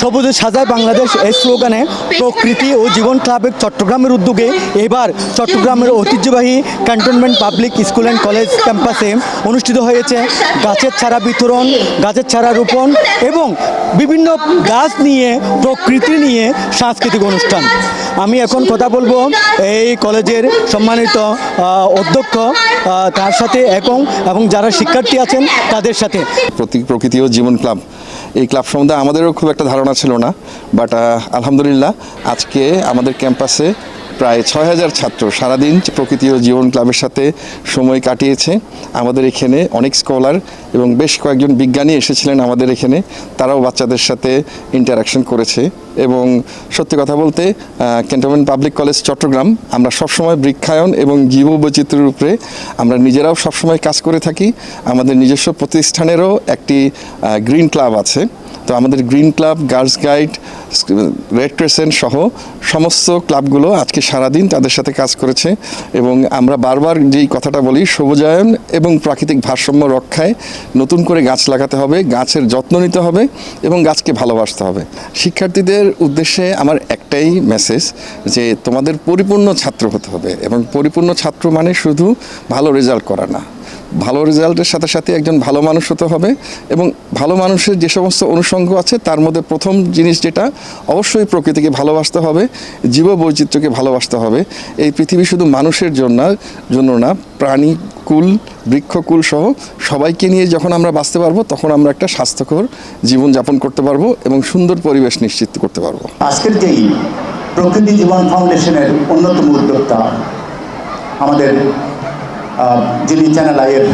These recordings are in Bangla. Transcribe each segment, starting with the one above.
সবুজে সাজায় বাংলাদেশ এই স্লোগানে প্রকৃতি ও জীবন ক্লাবের চট্টগ্রামের উদ্যোগে এবার চট্টগ্রামের ঐতিহ্যবাহী cantonment public school and college ক্যাম্পাসে অনুষ্ঠিত হয়েছে গাছের চারা বিতরণ গাছের চারা রোপণ এবং বিভিন্ন গাছ নিয়ে প্রকৃতি নিয়ে সাংস্কৃতিক অনুষ্ঠান। আমি এখন কথা বলব এই কলেজের সম্মানিত অধ্যক্ষ তার সাথে এবং এবং যারা শিক্ষার্থী আছেন তাদের সাথে। প্রতীক প্রকৃতি ও জীবন ক্লাব এই ক্লাব সম্বন্ধে আমাদেরও খুব একটা ধারণা ছিল না বাট আলহামদুলিল্লাহ আজকে আমাদের ক্যাম্পাসে প্রায় ছয় হাজার ছাত্র সারাদিন প্রকৃতি ও জীবন ক্লাবের সাথে সময় কাটিয়েছে। আমাদের এখানে অনেক স্কলার এবং বেশ কয়েকজন বিজ্ঞানী এসেছিলেন আমাদের এখানে। তারাও বাচ্চাদের সাথে ইন্টারাকশন করেছে এবং সত্যি কথা বলতে ক্যান্টনমেন্ট পাবলিক কলেজ চট্টগ্রাম, আমরা সবসময় বৃক্ষায়ন এবং জীব বৈচিত্র্যের উপরে আমরা নিজেরাও সবসময় কাজ করে থাকি। আমাদের নিজস্ব প্রতিষ্ঠানেরও একটি গ্রিন ক্লাব আছে। তো আমাদের green club girls guide red crescent সহ সমস্ত ক্লাবগুলো আজকে সারাদিন তাদের সাথে কাজ করেছে এবং আমরা বারবার যেই কথাটা বলি, সবুজায়ন এবং প্রাকৃতিক ভারসাম্য রক্ষায় নতুন করে গাছ লাগাতে হবে, গাছের যত্ন নিতে হবে এবং গাছকে ভালোবাসতে হবে। শিক্ষার্থীদের উদ্দেশ্যে আমার একটাই মেসেজ যে তোমাদের পরিপূর্ণ ছাত্র হতে হবে এবং পরিপূর্ণ ছাত্র মানে শুধু ভালো রেজাল্ট করা না। ভালো রেজাল্টের সাথে সাথে একজন ভালো মানুষ হতে হবে এবং ভালো মানুষের যে সমস্ত অনুষঙ্গ আছে, তার মধ্যে প্রথম জিনিস যেটা, অবশ্যই প্রকৃতিকে ভালোবাসতে হবে জীব বৈচিত্র্যকে ভালোবাসতে হবে। এই পৃথিবী শুধু মানুষের জন্য জন্য না, প্রাণী, কুল বৃক্ষকুল সহ সবাইকে নিয়ে যখন আমরা বাঁচতে পারব, তখন আমরা একটা স্বাস্থ্যকর জীবনযাপন করতে পারব এবং সুন্দর পরিবেশ নিশ্চিত করতে পারব। আজকের যেই প্রকৃতি জীবন ফাউন্ডেশনের অন্যতম উদ্যোক্তা আমাদের যিনি চ্যানেল আইয়ের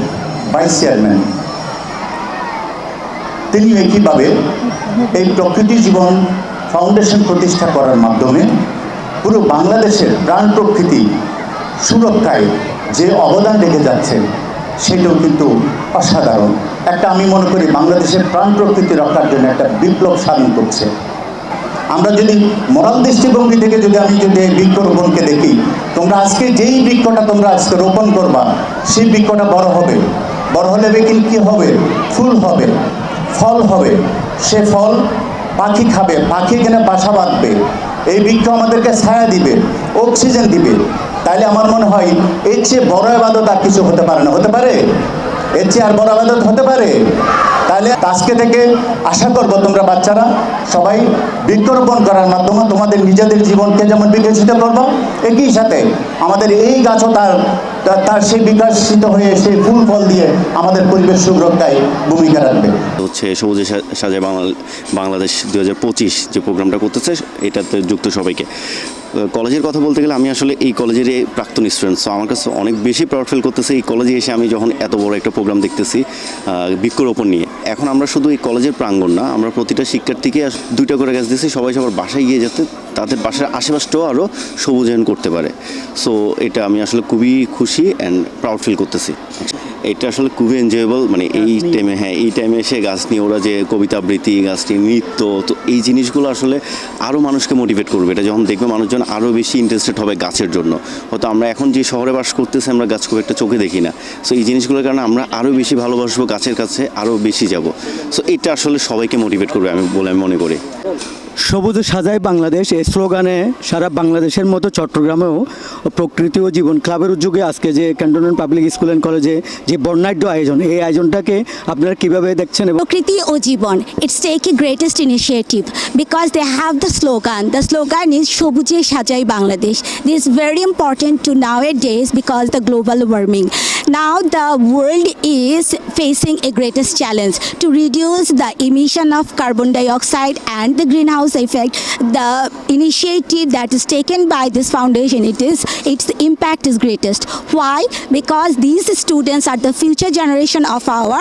ভাইস চেয়ারম্যান তিনি একইভাবে এই প্রকৃতি জীবন ফাউন্ডেশন প্রতিষ্ঠা করার মাধ্যমে পুরো বাংলাদেশের প্রাণ প্রকৃতি সুরক্ষায় যে অবদান রেখে যাচ্ছেন, সেটাও কিন্তু অসাধারণ। একটা আমি মনে করি, বাংলাদেশের প্রাণ প্রকৃতি রক্ষার জন্য একটা বিপ্লব সাধন করছে। আমরা যদি মরাল দৃষ্টিভঙ্গি থেকে যদি আমি যদি বৃক্ষরোপণকে দেখি, তোমরা আজকে যেই বৃক্ষটা তোমরা আজকে রোপণ করবা, সেই বৃক্ষটা বড় হবে। বড় হলে কিন্তু কি হবে? ফুল হবে, ফল হবে। সে ফল পাখি খাবে, পাখি এখানে বাসা বাঁধবে। এই বৃক্ষ আমাদেরকে ছায়া দিবে, অক্সিজেন দিবে। তাইলে আমার মনে হয় এর চেয়ে বড় আবাদত আর কিছু হতে পারে না। হতে পারে? এর চেয়ে আর বড় আবাদত হতে পারে? তাহলে আজকে থেকে আশা করব তোমরা বাচ্চারা সবাই বৃক্ষরোপণ করার মাধ্যমে তোমাদের নিজেদের জীবনকে যেমন বিকশিত করব, একই সাথে আমাদের এই গাছও তার, তার- সেই বিকশিত হয়ে সেই ফুল ফল দিয়ে আমাদের পরিবেশ সুরক্ষায় ভূমিকা রাখবে। হচ্ছে সবুজে সা- সাজায় বাংলা- বাংলাদেশ দু হাজার পঁচিশ যে প্রোগ্রামটা করতেছে, এটাতে যুক্ত সবাইকে। কলেজের কথা বলতে গেলে আমি আসলে এই কলেজের প্রাক্তন স্টুডেন্ট সো আমার কাছে অনেক বেশি প্রাউড ফিল করতেছে এই কলেজে এসে আমি যখন এত বড় একটা প্রোগ্রাম দেখতেছি বৃক্ষরোপণ নিয়ে। এখন আমরা শুধু এই কলেজের প্রাঙ্গণ না, আমরা প্রতিটা শিক্ষার্থীকে দুইটা করে গাছ দিয়েছি, সবাই সবার বাসায় গিয়ে যাতে তাদের বাসার আশেপাশটাও আরও সবুজায়ন করতে পারে। সো এটা আমি আসলে খুবই খুশি অ্যান্ড প্রাউড ফিল করতেছি। এটা আসলে খুবই এনজয়েবল মানে এই টাইমে হ্যাঁ এই টাইমে এসে গাছ নিয়ে ওরা যে কবিতা আবৃত্তি গাছ নিয়ে নৃত্য তো এই জিনিসগুলো আসলে আরও মানুষকে মোটিভেট করবে। এটা যখন দেখবে মানুষজন আরও বেশি ইন্টারেস্টেড হবে গাছের জন্য। হয়তো আমরা এখন যে শহরে বাস করতেছি আমরা গাছ খুব একটা চোখে দেখি না। সো এই জিনিসগুলোর কারণে আমরা আরও বেশি ভালোবাসবো গাছের কাছে আরও বেশি যাব। সো এটা আসলে সবাইকে মোটিভেট করবে আমি বলে আমি মনে করি। সবুজ সাজায় বাংলাদেশ এই স্লোগানে সারা বাংলাদেশের মতো চট্টগ্রামেও প্রকৃতি ও জীবন ক্লাবের উদ্যোগে আজকে যে ক্যান্টনমেন্ট পাবলিক স্কুল অ্যান্ড কলেজে যে বর্ণাঢ্য আয়োজন, এই আয়োজনটাকে আপনারা কীভাবে দেখছেন প্রকৃতি ও জীবন it's take a greatest initiative because they have the slogan the slogan is সবুজে সাজাই Bangladesh. This very important to nowadays because the global warming Now the world is facing a greatest challenge to reduce the emission of carbon dioxide and the greenhouse effect. The initiative that is taken by this foundation, it is its impact is greatest. Why? Because these students are the future generation of our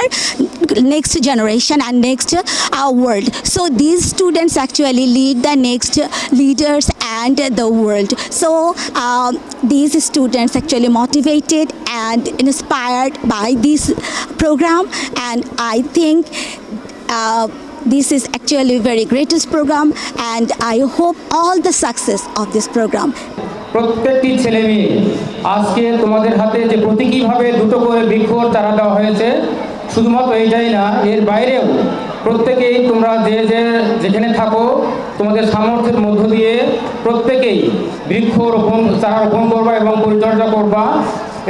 next generation and next uh, our world. So these students actually lead the next leaders and the world. So um, these students actually motivated and inspired by this program, and I think. Uh, this is actually very greatest program and I hope all the success of this program. প্রত্যেকটি ছেলে মেয়ে আজকে তোমাদের হাতে যে প্রতীকীভাবে দুটো করে বৃক্ষ চারা দেওয়া হয়েছে শুধুমাত্র এইটাই না এর বাইরেও প্রত্যেকেই তোমরা যে যে যেখানে থাকো তোমাদের সামর্থ্যের মধ্য দিয়ে প্রত্যেকেই বৃক্ষ রোপণ চারা রোপণ করবা এবং পরিচর্যা করবা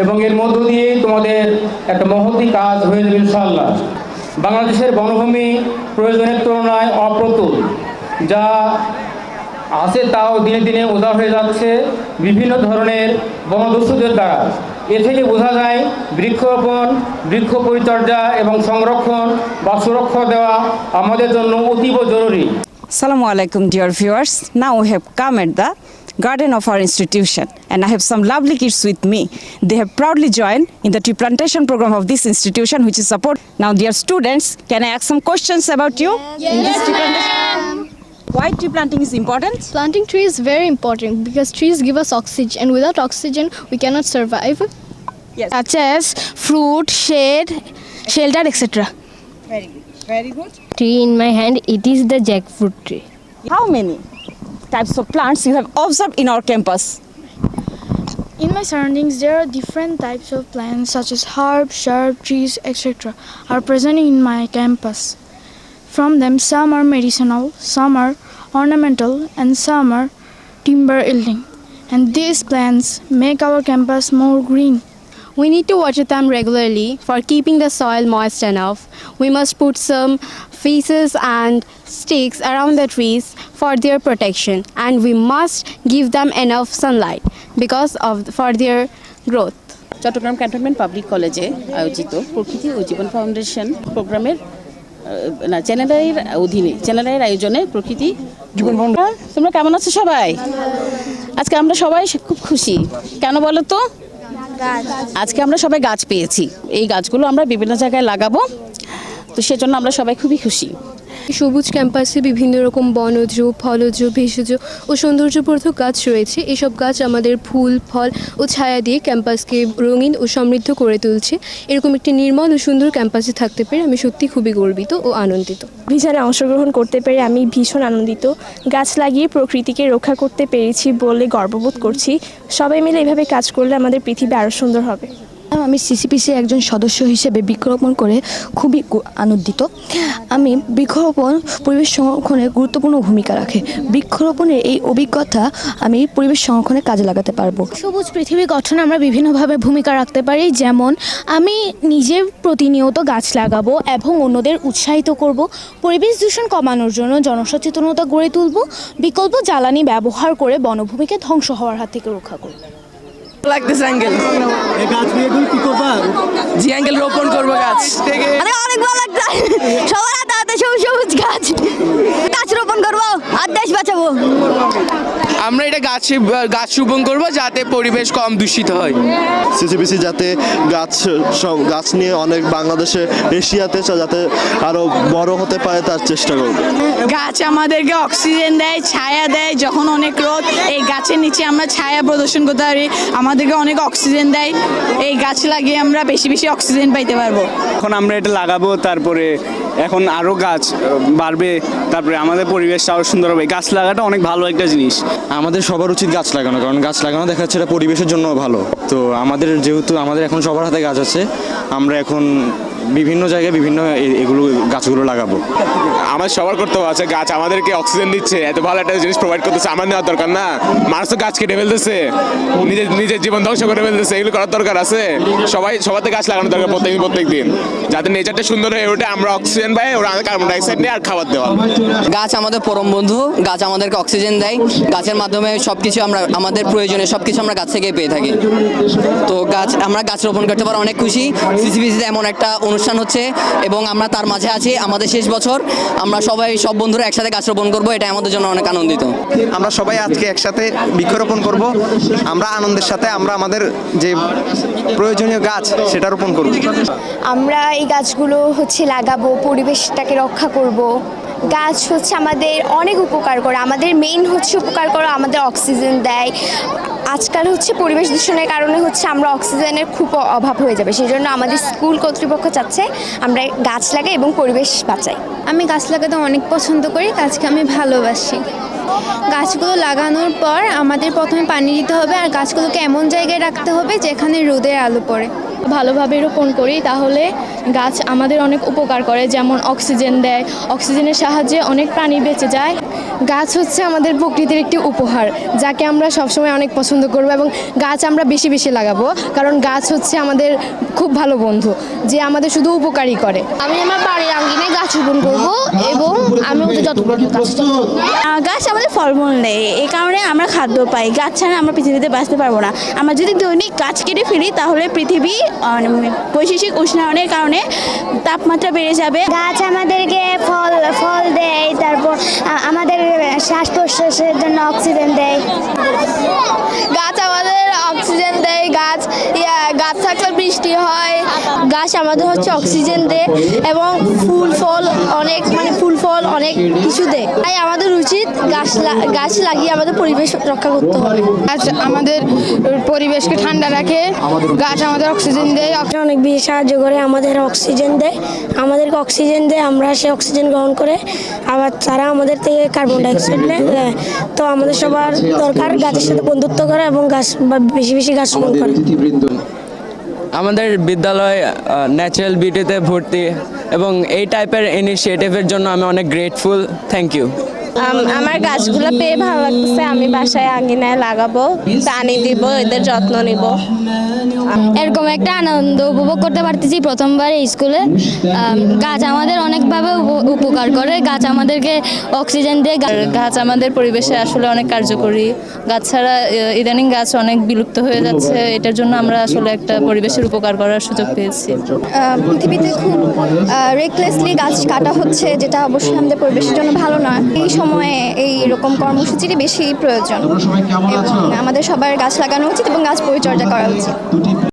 এবং এর মধ্য দিয়ে তোমাদের একটা মহতি কাজ হয়ে যাবে ইনশাআল্লাহ। বাংলাদেশের বনভূমি প্রয়োজনের তুলনায় অপ্রতুল, যা আছে তাও দিনে দিনে উদা হয়ে যাচ্ছে বিভিন্ন ধরনের বনদস্যুদের দ্বারা। এ থেকে বোঝা যায় বৃক্ষরোপণ, বৃক্ষ পরিচর্যা এবং সংরক্ষণ বা সুরক্ষা দেওয়া আমাদের জন্য অতীব জরুরি। Assalamu আলাইকুম viewers. Now we have come at the garden of our institution, and I have some lovely kids with me. They have proudly joined in the tree plantation program of this institution, which is support. Now, dear students, can I ask some questions about you? This tree plantation? Why tree planting is important? Planting trees is very important because trees give us oxygen and without oxygen we cannot survive. Yes. Such as fruit, shade, shelter, etc. Very good. Very good. Tree in my hand, it is the jackfruit tree. How many types of plants you have observed in our campus? In my surroundings, there are different types of plants such as herb, shrub, trees, etc. are present in my campus. From them, some are medicinal, some are ornamental, and some are timber yielding. And these plants make our campus more green. We need to water them regularly for keeping the soil moist enough. We must put some faces and sticks around the trees for their protection. And we must give them enough sunlight because of for their growth. Chattogram cantonment public কলেজে আয়োজিত প্রকৃতি ও জীবন ফাউন্ডেশন প্রোগ্রামের না চ্যানেলের অধীনে চ্যানেলের আয়োজনে প্রকৃতি জীবন ফাউন্ডেশন তোমরা কেমন আছো সবাই? আজকে আমরা সবাই খুব খুশি। কেন বলো তো? আজকে আমরা সবাই গাছ পেয়েছি। এই গাছগুলো আমরা বিভিন্ন জায়গায় লাগাবো। তো সেজন্য আমরা সবাই খুবই খুশি। সবুজ ক্যাম্পাসে বিভিন্ন রকম বনজ ফলজ ভেষজ ও সৌন্দর্যবর্ধক গাছ রয়েছে। এসব গাছ আমাদের ফুল ফল ও ছায়া দিয়ে ক্যাম্পাসকে রঙিন ও সমৃদ্ধ করে তুলছে। এরকম একটি নির্মল ও সুন্দর ক্যাম্পাসে থাকতে পেরে আমি সত্যি খুবই গর্বিত ও আনন্দিত। অভিযানে অংশগ্রহণ করতে পেরে আমি ভীষণ আনন্দিত। গাছ লাগিয়ে প্রকৃতিকে রক্ষা করতে পেরেছি বলে গর্ববোধ করছি। সবাই মিলে এভাবে কাজ করলে আমাদের পৃথিবী আরও সুন্দর হবে। আমি সিসিপিসি একজন সদস্য হিসেবে বৃক্ষরোপণ করে খুবই আনন্দিত। আমি বৃক্ষরোপণ পরিবেশ সংরক্ষণে গুরুত্বপূর্ণ ভূমিকা রাখে। বৃক্ষরোপণের এই অভিজ্ঞতা আমি পরিবেশ সংরক্ষণে কাজে লাগাতে পারব। সবুজ পৃথিবী গঠনে আমরা বিভিন্নভাবে ভূমিকা রাখতে পারি। যেমন, আমি নিজে প্রতিনিয়ত গাছ লাগাবো এবং অন্যদের উৎসাহিত করব। পরিবেশ দূষণ কমানোর জন্য জনসচেতনতা গড়ে তুলব। বিকল্প জ্বালানি ব্যবহার করে বনভূমিকে ধ্বংস হওয়ার হাত থেকে রক্ষা করব। লাগতেছে অ্যাঙ্গেল এই গাছ নিয়ে এখন কি করবা? জি অ্যাঙ্গেল রোপণ করব গাছ। অনেক ভালো লাগছে। সবার হাতে হাতে সবুজ সবুজ গাছ। গাছ রোপণ করব আর দেশ বাঁচাবো। আমরা এটা গাছ গাছ রোপণ করব যাতে পরিবেশ কম দূষিত হয়। সিসিবিসি যাতে গাছ সব গাছ নিয়ে অনেক বাংলাদেশে এশিয়াতে যাতে আরও বড় হতে পারে তার চেষ্টা করব। গাছ আমাদেরকে অক্সিজেন দেয় ছায়া দেয় যখন অনেক রোদ এই গাছের নিচে আমরা ছায়া প্রদর্শন করতে পারি। আমাদেরকে অনেক অক্সিজেন দেয় এই গাছ লাগিয়ে আমরা বেশি বেশি অক্সিজেন পাইতে পারব। এখন আমরা এটা লাগাবো তারপরে এখন আরও গাছ বাড়বে, তারপরে আমাদের পরিবেশটা আরও সুন্দর হবে। গাছ লাগাটা অনেক ভালো একটা জিনিস। আমাদের সবার উচিত গাছ লাগানো, কারণ গাছ লাগানো দেখা যাচ্ছে এটা পরিবেশের জন্য ভালো। তো আমাদের যেহেতু আমাদের এখন সবার হাতে গাছ আছে, আমরা এখন বিভিন্ন জায়গায় বিভিন্ন এগুলো গাছগুলো লাগাবো। আমার সবার কর্তব্য আছে গাছ আমাদেরকে অক্সিজেন দিচ্ছে এত ভালো একটা জিনিস প্রোভাইড করতেছে আমার নেওয়ার দরকার না। মানুষ তো গাছ কেটে ফেলতেছে নিজের নিজের জীবন ধ্বংস করে ফেলতেছে এগুলো করার দরকার আছে। সবাই সবাতে গাছ লাগানো দরকার প্রত্যেকদিন প্রত্যেক দিন যাতে নেচারটা সুন্দর হয়ে ওঠে আমরা অক্সিজেন পাই ওরা আমাদের কার্বন ডাইঅক্সাইড নিয়ে আর খাবার দেওয়া। গাছ আমাদের পরম বন্ধু গাছ আমাদেরকে অক্সিজেন দেয়। গাছের মাধ্যমে সব কিছু আমরা আমাদের প্রয়োজনে সব কিছু আমরা গাছ থেকে পেয়ে থাকি। তো গাছ আমরা গাছ রোপণ করতে পারে অনেক খুশি। সিসিবিসিতে এমন একটা অনুষ্ঠান হচ্ছে এবং আমরা তার মাঝে আছি আমাদের শেষ বছর। আমরা সবাই সব বন্ধুরা একসাথে গাছ রোপণ করব এটা আমাদের জন্য অনেক আনন্দিত। আমরা সবাই আজকে একসাথে বৃক্ষরোপণ করব। আমরা আনন্দের সাথে আমরা আমাদের যে প্রয়োজনীয় গাছ সেটা রোপণ করব। আমরা এই গাছগুলো হচ্ছে লাগাবো পরিবেশটাকে রক্ষা করব। গাছ হচ্ছে আমাদের অনেক উপকার করে। আমাদের মেইন হচ্ছে উপকার করে আমাদের অক্সিজেন দেয়। আজকাল হচ্ছে পরিবেশ দূষণের কারণে হচ্ছে আমরা অক্সিজেনের খুব অভাব হয়ে যাবে। সেই জন্য আমাদের স্কুল কর্তৃপক্ষ চাচ্ছে আমরা গাছ লাগাই এবং পরিবেশ বাঁচাই। আমি গাছ লাগাতে অনেক পছন্দ করি গাছকে আমি ভালোবাসি। গাছগুলো লাগানোর পর আমাদের প্রথমে পানি দিতে হবে আর গাছগুলোকে এমন জায়গায় রাখতে হবে যেখানে রোদের আলো পড়ে। ভালোভাবে রোপণ করি তাহলে গাছ আমাদের অনেক উপকার করে যেমন অক্সিজেন দেয়। অক্সিজেনের সাহায্যে অনেক প্রাণী বেঁচে যায়। গাছ হচ্ছে আমাদের প্রকৃতির একটি উপহার যাকে আমরা সবসময় অনেক পছন্দ করব এবং গাছ আমরা বেশি বেশি লাগাবো কারণ গাছ হচ্ছে আমাদের খুব ভালো বন্ধু যে আমাদের শুধু উপকারই করে। আমি আমার বাড়ির আঙ্গিনে গাছ রোপণ করব এবং আমি ওদের যত গাছ গাছ আমাদের ফলমূল নেই এই কারণে আমরা খাদ্য পাই। গাছ ছাড়া আমরা পৃথিবীতে বাঁচতে পারব না। আমরা যদি দৈনিক গাছ কেটে ফেলি তাহলে পৃথিবী আহ, বৈশ্বিক উষ্ণায়নের কারণে তাপমাত্রা বেড়ে যাবে। গাছ আমাদেরকে ফল ফল দেয় তারপর আমাদের শ্বাস প্রশ্বাসের জন্য অক্সিজেন দেয়। গাছ আমাদের অক্সিজেন দেয় গাছ গাছ থাকলে বৃষ্টি হয় গাছ আমাদের হচ্ছে অক্সিজেন দেয় এবং ফুল ফল অনেক মানে ফুল ফল অনেক কিছু দেয়। তাই আমাদের উচিত গাছ গাছ লাগিয়ে আমাদের পরিবেশ রক্ষা করতে হবে। গাছ আমাদের পরিবেশকে ঠান্ডা রাখে গাছ আমাদের অক্সিজেন দেয়। অনেক বেশি সাহায্য করে আমাদের অক্সিজেন দেয়। আমাদেরকে অক্সিজেন দেয় আমরা সেই অক্সিজেন গ্রহণ করে আবার তারা আমাদের থেকে কার্বন ডাইঅক্সাইড নেয়। তো আমাদের সবার দরকার গাছের সাথে বন্ধুত্ব করা এবং গাছ বা বেশি বেশি গাছ রোপণ করা। আমাদের বিদ্যালয় ন্যাচারাল বিউটিতে ভর্তি এবং এই টাইপের ইনিশিয়েটিভের জন্য আমি অনেক গ্রেটফুল থ্যাংক ইউ আমার গাছগুলো পেয়ে ভালো লাগতেছে। আমি বাসায় আঙিনায় লাগাবো পানি দিব এদের যত্ন নিব। এরকম একটা আনন্দ উপভোগ করতে পারতেছি প্রথমবার এই স্কুলে গাছ আমাদের অনেকভাবে উপ- উপকার করে। গাছ আমাদেরকে অক্সিজেন দিয়ে। গাছ আমাদের পরিবেশে আসলে অনেক কার্যকরী। গাছ ছাড়া ইদানিং গাছ অনেক বিলুপ্ত হয়ে যাচ্ছে। এটার জন্য আমরা আসলে একটা পরিবেশের উপকার করার সুযোগ পেয়েছি। পৃথিবীতে খুব রেকলেসলি গাছ কাটা হচ্ছে যেটা অবশ্যই আমাদের পরিবেশের জন্য ভালো নয়। এই সময়ে এই রকম কর্মসূচিরই বেশি প্রয়োজন। এবং আমাদের সবার গাছ লাগানো উচিত এবং গাছ পরিচর্যা করা উচিত।